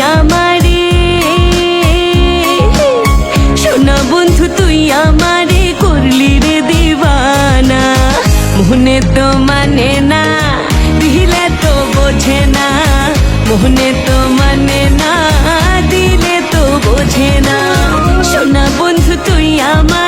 আমারে। সোনা বন্ধু, তুই তো মানে না, দিলে তো বোঝে না। মোহনে তো মানে না বোঝে না। বন্ধু, তুই আমার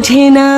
বোঝে না।